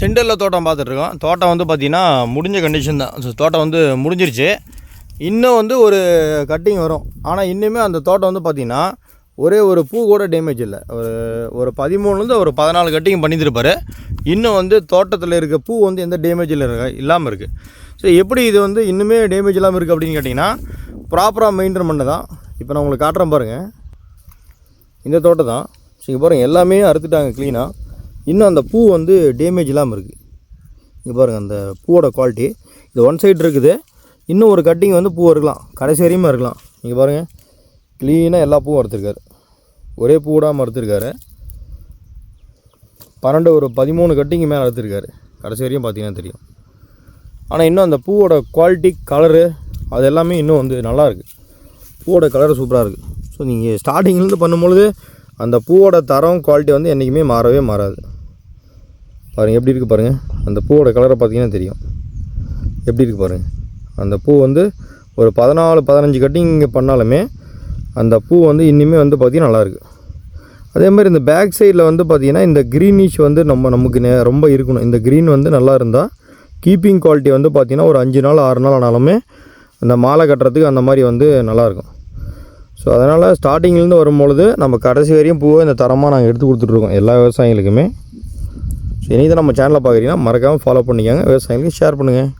சென்டரில் தோட்டம் பார்த்துட்ருக்கோம். தோட்டம் வந்து பார்த்திங்கன்னா முடிஞ்ச கண்டிஷன் தான். ஸோ தோட்டம் வந்து முடிஞ்சிருச்சு. இன்னும் வந்து ஒரு கட்டிங் வரும். ஆனால் இன்னுமே அந்த தோட்டம் வந்து பார்த்திங்கன்னா ஒரே ஒரு பூ கூட டேமேஜ் இல்லை. ஒரு ஒரு பதிமூணுலேருந்து ஒரு பதினாலு கட்டிங் பண்ணியிருப்பாரு இன்னும் வந்து தோட்டத்தில் இருக்க பூ வந்து எந்த டேமேஜில் இருக்க இல்லாமல் இருக்குது ஸோ எப்படி இது வந்து இன்னுமே டேமேஜ் இல்லாமல் இருக்குது அப்படின்னு கேட்டிங்கன்னா ப்ராப்பராக மெயின்டைன் பண்ண தான். இப்போ நான் உங்களுக்கு காட்டுறேன் பாருங்கள் இந்த தோட்டம் தான். ஸோ இங்கே பாருங்கள் எல்லாமே அறுத்துட்டாங்க க்ளீனாக இன்னும் அந்த பூ வந்து டேமேஜ் இல்லாமல் இருக்குது இங்கே பாருங்கள் அந்த பூவோட குவாலிட்டி இது ஒன் சைடு இருக்குது. இன்னும் ஒரு கட்டிங் வந்து பூ இருக்கலாம். கடைசி வரையுமே இருக்கலாம். இங்கே பாருங்கள் க்ளீனாக எல்லா பூவும் அறுத்துருக்காரு ஒரே பூ விடாமல் அறுத்துருக்காரு பன்னெண்டு ஒரு பதிமூணு கட்டிங்கு மேலே அறுத்துருக்காரு கடைசி வரையும் பார்த்தீங்கன்னா தெரியும். ஆனால் இன்னும் அந்த பூவோட குவாலிட்டி கலரு அது எல்லாமே இன்னும் வந்து நல்லா இருக்குது பூவோட கலர் சூப்பராக இருக்குது ஸோ நீங்கள் ஸ்டார்டிங்லேருந்து பண்ணும்பொழுது அந்த பூவோட தரம் குவாலிட்டி வந்து என்றைக்குமே மாறவே மாறாது. பாருங்கள் எப்படி இருக்குது பாருங்கள் அந்த பூவோட கலரை பார்த்தீங்கன்னா தெரியும். எப்படி இருக்குது பாருங்கள் அந்த பூ வந்து ஒரு பதினாலு பதினஞ்சு கட்டிங் பண்ணாலுமே அந்த பூ வந்து இன்னுமே வந்து பார்த்திங்கன்னா நல்லாயிருக்கு அதே மாதிரி இந்த பேக் சைடில் வந்து பார்த்திங்கன்னா இந்த க்ரீனிஷ் வந்து நம்ம நமக்கு ரொம்ப இருக்கணும். இந்த க்ரீன் வந்து நல்லா இருந்தால் கீப்பிங் குவாலிட்டி வந்து பார்த்திங்கன்னா ஒரு அஞ்சு நாள் ஆறு நாள் ஆனாலுமே அந்த மாலை கட்டுறதுக்கு அந்த மாதிரி வந்து நல்லாயிருக்கும் ஸோ அதனால் ஸ்டார்டிங்லேருந்து வரும்பொழுது நம்ம கடைசி வரையும் பூவை இந்த தரமாக நாங்கள் எடுத்து கொடுத்துட்ருக்கோம் எல்லா விவசாயிகளுக்குமே. ஸோ இனி தான் நம்ம சேனலை பார்க்குறீங்கன்னா மறக்காமல் ஃபாலோ பண்ணிக்கோங்க. விவசாயிகளுக்கு ஷேர் பண்ணுங்கள்